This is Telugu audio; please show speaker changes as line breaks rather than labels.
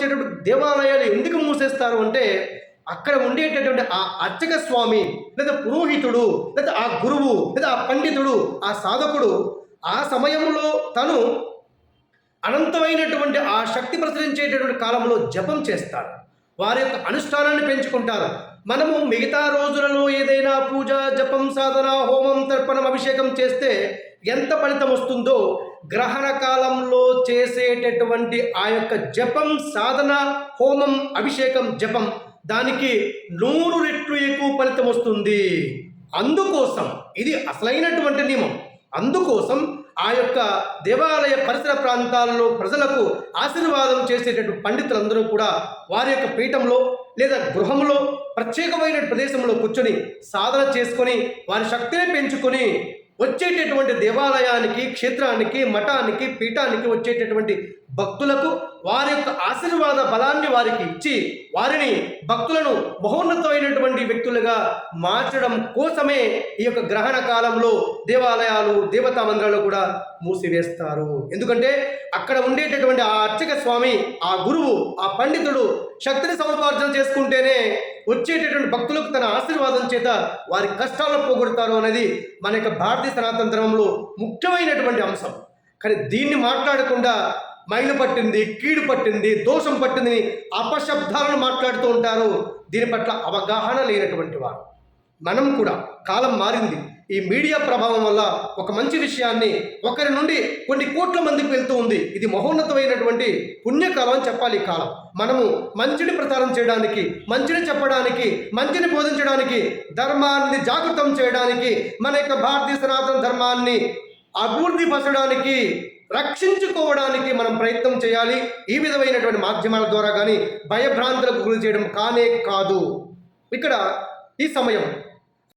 వచ్చేటటువంటి దేవాలయాలు ఎందుకు మూసేస్తారు అంటే అక్కడ ఉండేటటువంటి ఆ అర్చక స్వామి లేదా పురోహితుడు లేదా ఆ గురువు లేదా ఆ పండితుడు ఆ సాధకుడు ఆ సమయంలో తను అనంతమైనటువంటి ఆ శక్తి ప్రసరించేటటువంటి కాలంలో జపం చేస్తారు. వారి యొక్క అనుష్ఠానాన్ని పెంచుకుంటారు. మనము మిగతా రోజులలో ఏదైనా పూజ జపం సాధన హోమం తర్పణం అభిషేకం చేస్తే ఎంత ఫలితం వస్తుందో గ్రహణ కాలంలో చేసేటటువంటి ఆ యొక్క జపం సాధన హోమం అభిషేకం జపం దానికి నూరు రెట్లు ఎక్కువ ఫలితం వస్తుంది. అందుకోసం ఇది అసలైనటువంటి నియమం. అందుకోసం ఆ యొక్క దేవాలయ పరిసర ప్రాంతాల్లో ప్రజలకు ఆశీర్వాదం చేసేటటువంటి పండితులందరూ కూడా వారి యొక్క పీఠంలో లేదా గృహంలో ప్రత్యేకమైన ప్రదేశంలో కూర్చొని సాధన చేసుకొని వారి శక్తిని పెంచుకొని వచ్చేటటువంటి దేవాలయానికి క్షేత్రానికి మఠానికి పీఠానికి వచ్చేటటువంటి భక్తులకు వారి యొక్క ఆశీర్వాద బలాన్ని వారికి ఇచ్చి వారిని భక్తులను మహోన్నతమైనటువంటి వ్యక్తులుగా మార్చడం కోసమే ఈ యొక్క గ్రహణ కాలంలో దేవాలయాలు దేవతా మందిరాలు కూడా మూసివేస్తారు. ఎందుకంటే అక్కడ ఉండేటటువంటి ఆ అర్చక స్వామి ఆ గురువు ఆ పండితుడు శక్తిని సముపార్జన చేసుకుంటేనే వచ్చేటటువంటి భక్తులకు తన ఆశీర్వాదం చేత వారి కష్టాలను పోగొడతారు అనేది మన యొక్క భారతీయ సనాతన ధర్మంలో ముఖ్యమైనటువంటి అంశం. కానీ దీన్ని మాట్లాడకుండా మైలు పట్టింది కీడు పట్టింది దోషం పట్టింది అపశబ్దాలను మాట్లాడుతూ ఉంటారు. దీని పట్ల అవగాహన లేనటువంటి వారు. మనం కూడా కాలం మారింది. ఈ మీడియా ప్రభావం వల్ల ఒక మంచి విషయాన్ని ఒకరి నుండి కొన్ని కోట్ల మందికి వెళ్తూ ఉంది. ఇది మహోన్నతమైనటువంటి పుణ్యకాలం అని చెప్పాలి ఈ కాలం. మనము మంచిని ప్రచారం చేయడానికి మంచిని చెప్పడానికి మంచిని బోధించడానికి ధర్మాన్ని జాగృతం చేయడానికి మన యొక్క భారతీయ సనాతన ధర్మాన్ని అభివృద్ధి పరచడానికి రక్షించుకోవడానికి మనం ప్రయత్నం చేయాలి. ఈ విధమైనటువంటి మాధ్యమాల ద్వారా కానీ భయభ్రాంతులకు గురి చేయడం కానే కాదు. ఇక్కడ ఈ సమయం